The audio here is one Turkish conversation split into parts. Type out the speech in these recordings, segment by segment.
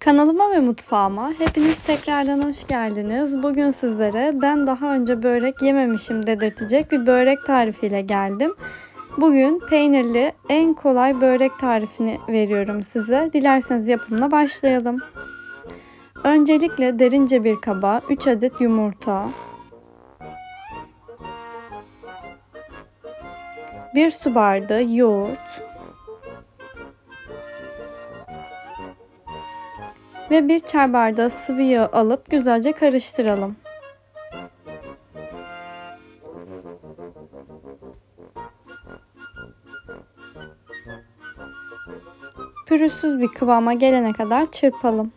Kanalıma ve mutfağıma hepiniz tekrardan hoş geldiniz. Bugün sizlere ben daha önce börek yememişim dedirtecek bir börek tarifiyle geldim. Bugün peynirli en kolay börek tarifini veriyorum size. Dilerseniz yapımına başlayalım. Öncelikle derince bir kaba 3 adet yumurta, 1 su bardağı yoğurt, ve bir çay bardağı sıvı yağ alıp güzelce karıştıralım. Pürüzsüz bir kıvama gelene kadar çırpalım.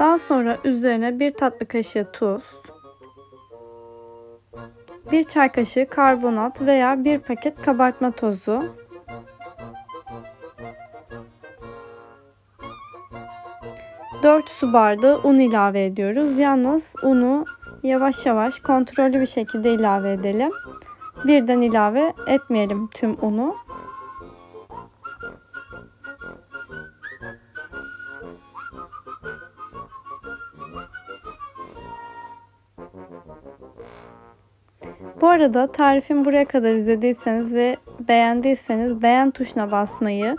Daha sonra üzerine bir tatlı kaşığı tuz, bir çay kaşığı karbonat veya bir paket kabartma tozu, Dört su bardağı un ilave ediyoruz. Yalnız unu yavaş yavaş kontrollü bir şekilde ilave edelim. Birden ilave etmeyelim tüm unu. Bu arada tarifimi buraya kadar izlediyseniz ve beğendiyseniz beğen tuşuna basmayı,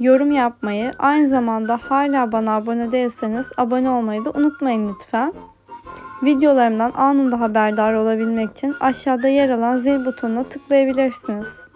yorum yapmayı, aynı zamanda hala bana abone değilseniz abone olmayı da unutmayın lütfen. Videolarımdan anında haberdar olabilmek için aşağıda yer alan zil butonuna tıklayabilirsiniz.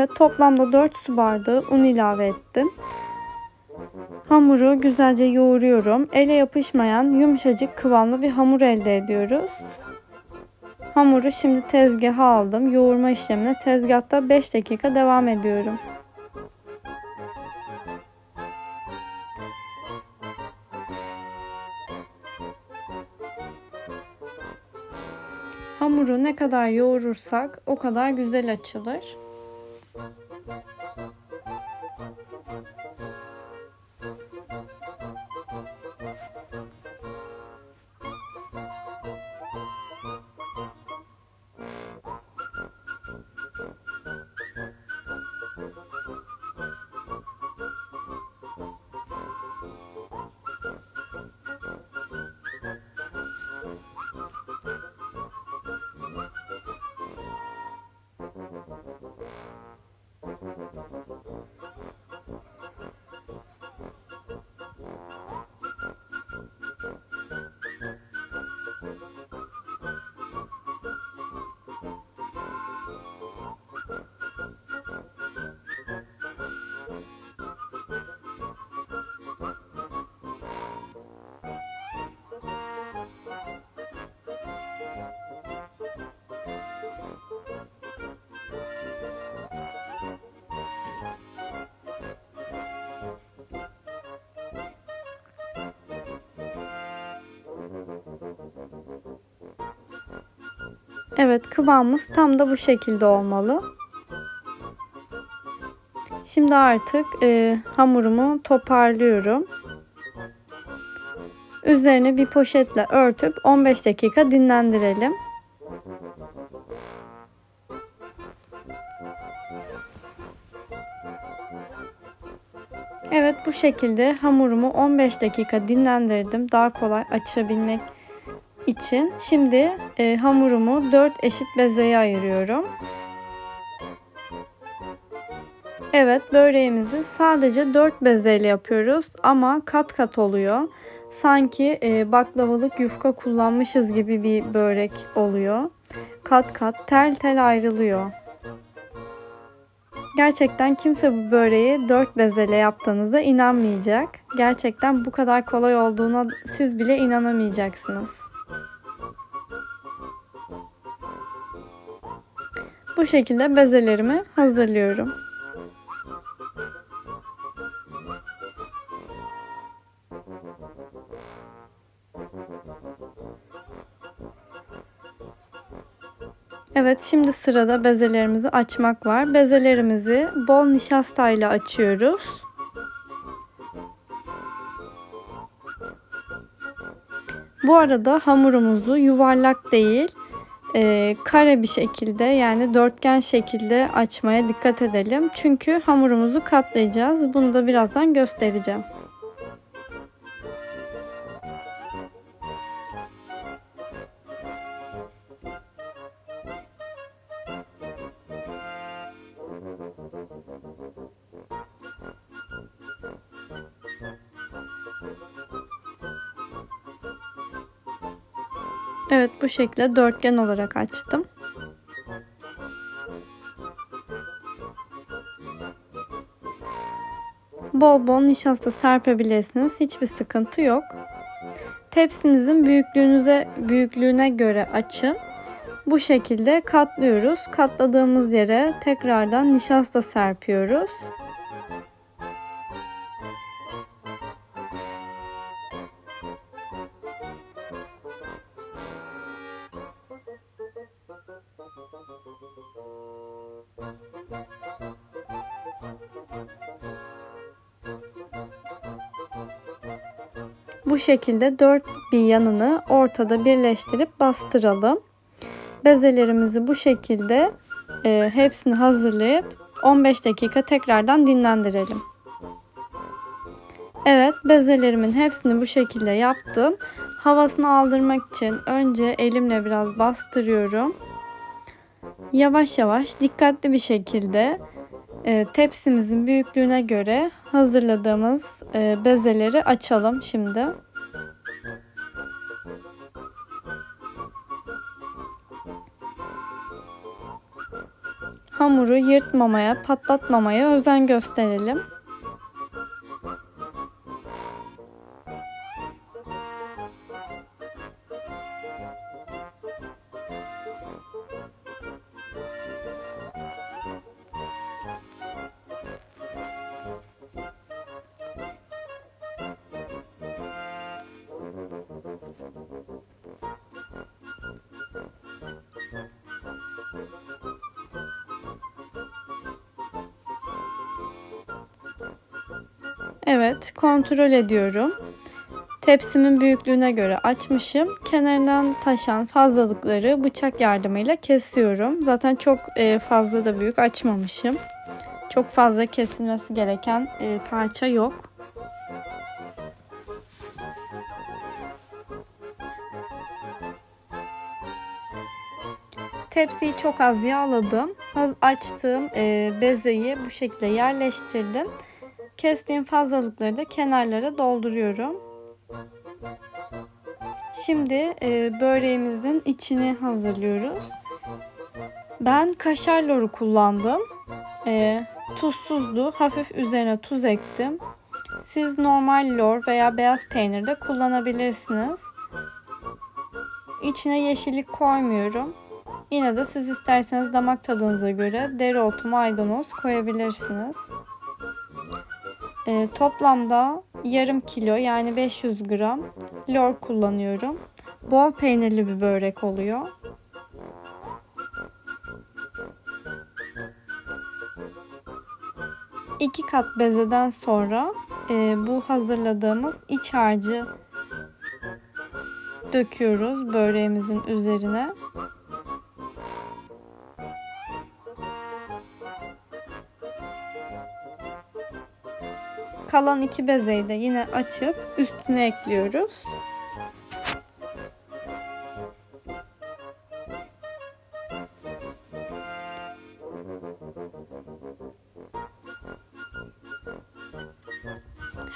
Evet toplamda 4 su bardağı un ilave ettim. Hamuru güzelce yoğuruyorum. Ele yapışmayan yumuşacık kıvamlı bir hamur elde ediyoruz. Hamuru şimdi tezgaha aldım. Yoğurma işlemine tezgahta 5 dakika devam ediyorum. Hamuru ne kadar yoğurursak o kadar güzel açılır. Thank you. Evet kıvamımız tam da bu şekilde olmalı. Şimdi artık e, hamurumu toparlıyorum. Üzerine bir poşetle örtüp 15 dakika dinlendirelim. Evet bu şekilde hamurumu 15 dakika dinlendirdim. Daha kolay açabilmek için. Şimdi e, hamurumu 4 eşit bezeye ayırıyorum. Evet böreğimizi sadece 4 bezeyle yapıyoruz ama kat kat oluyor. Sanki e, baklavalık yufka kullanmışız gibi bir börek oluyor. Kat kat tel tel ayrılıyor. Gerçekten kimse bu böreği 4 bezeyle yaptığınızda inanmayacak. Gerçekten bu kadar kolay olduğuna siz bile inanamayacaksınız. Bu şekilde bezelerimi hazırlıyorum. Evet şimdi sırada bezelerimizi açmak var. Bezelerimizi bol nişastayla açıyoruz. Bu arada hamurumuzu yuvarlak değil e, kare bir şekilde yani dörtgen şekilde açmaya dikkat edelim. Çünkü hamurumuzu katlayacağız. Bunu da birazdan göstereceğim. Evet bu şekilde dörtgen olarak açtım. Bol bol nişasta serpebilirsiniz. Hiçbir sıkıntı yok. Tepsinizin büyüklüğünüze büyüklüğüne göre açın. Bu şekilde katlıyoruz. Katladığımız yere tekrardan nişasta serpiyoruz. Bu şekilde dört bir yanını ortada birleştirip bastıralım. Bezelerimizi bu şekilde e, hepsini hazırlayıp 15 dakika tekrardan dinlendirelim. Evet bezelerimin hepsini bu şekilde yaptım. Havasını aldırmak için önce elimle biraz bastırıyorum. Yavaş yavaş dikkatli bir şekilde e, tepsimizin büyüklüğüne göre hazırladığımız e, bezeleri açalım şimdi. Hamuru yırtmamaya, patlatmamaya özen gösterelim. Evet, kontrol ediyorum. Tepsimin büyüklüğüne göre açmışım. Kenarından taşan fazlalıkları bıçak yardımıyla kesiyorum. Zaten çok e, fazla da büyük açmamışım. Çok fazla kesilmesi gereken e, parça yok. Tepsiyi çok az yağladım. Açtığım e, bezeyi bu şekilde yerleştirdim. Kestiğim fazlalıkları da kenarlara dolduruyorum. Şimdi e, böreğimizin içini hazırlıyoruz. Ben kaşar loru kullandım. E, tuzsuzdu. Hafif üzerine tuz ektim. Siz normal lor veya beyaz peynir de kullanabilirsiniz. İçine yeşillik koymuyorum. Yine de siz isterseniz damak tadınıza göre dereotu, maydanoz koyabilirsiniz. E, toplamda yarım kilo yani 500 gram lor kullanıyorum. Bol peynirli bir börek oluyor. İki kat bezeden sonra e, bu hazırladığımız iç harcı döküyoruz böreğimizin üzerine. Kalan iki bezeyi de yine açıp üstüne ekliyoruz.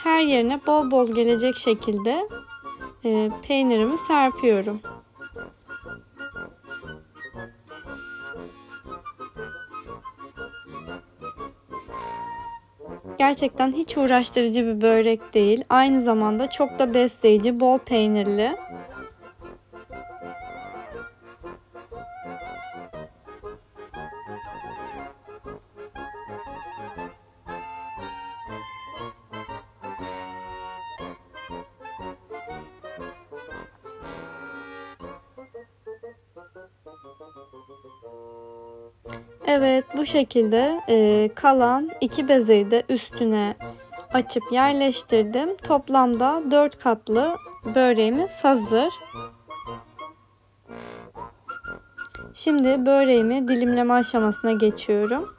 Her yerine bol bol gelecek şekilde e, peynirimi serpiyorum. Gerçekten hiç uğraştırıcı bir börek değil. Aynı zamanda çok da besleyici, bol peynirli. Evet bu şekilde e, kalan iki bezeyi de üstüne açıp yerleştirdim. Toplamda 4 katlı böreğimiz hazır. Şimdi böreğimi dilimleme aşamasına geçiyorum.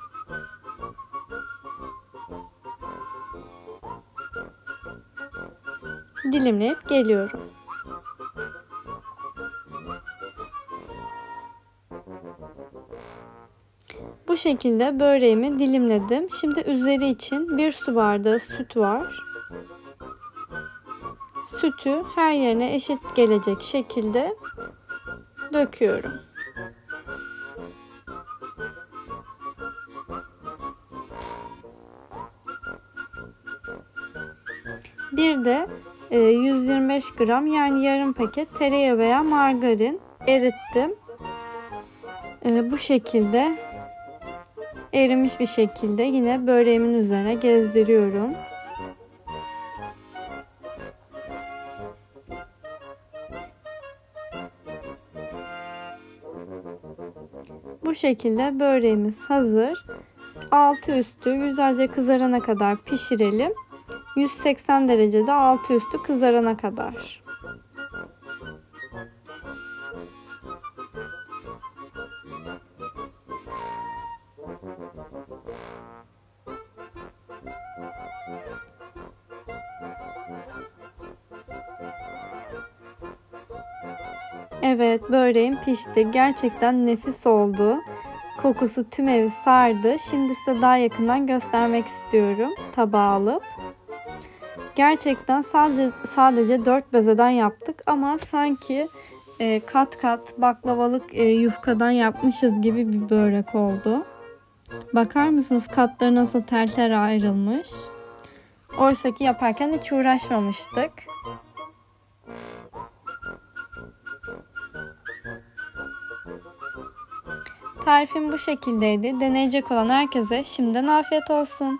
Dilimleyip geliyorum. Şekilde böreğimi dilimledim. Şimdi üzeri için bir su bardağı süt var. Sütü her yerine eşit gelecek şekilde döküyorum. Bir de e, 125 gram yani yarım paket tereyağı veya margarin erittim. E, bu şekilde erimiş bir şekilde yine böreğimin üzerine gezdiriyorum. Bu şekilde böreğimiz hazır. Altı üstü güzelce kızarana kadar pişirelim. 180 derecede altı üstü kızarana kadar. Evet böreğim pişti. Gerçekten nefis oldu. Kokusu tüm evi sardı. Şimdi size daha yakından göstermek istiyorum. Tabağa alıp. Gerçekten sadece sadece 4 bezeden yaptık ama sanki e, kat kat baklavalık e, yufkadan yapmışız gibi bir börek oldu. Bakar mısınız katları nasıl tel tel ayrılmış. Oysa ki yaparken hiç uğraşmamıştık. Tarifim bu şekildeydi. Deneyecek olan herkese şimdiden afiyet olsun.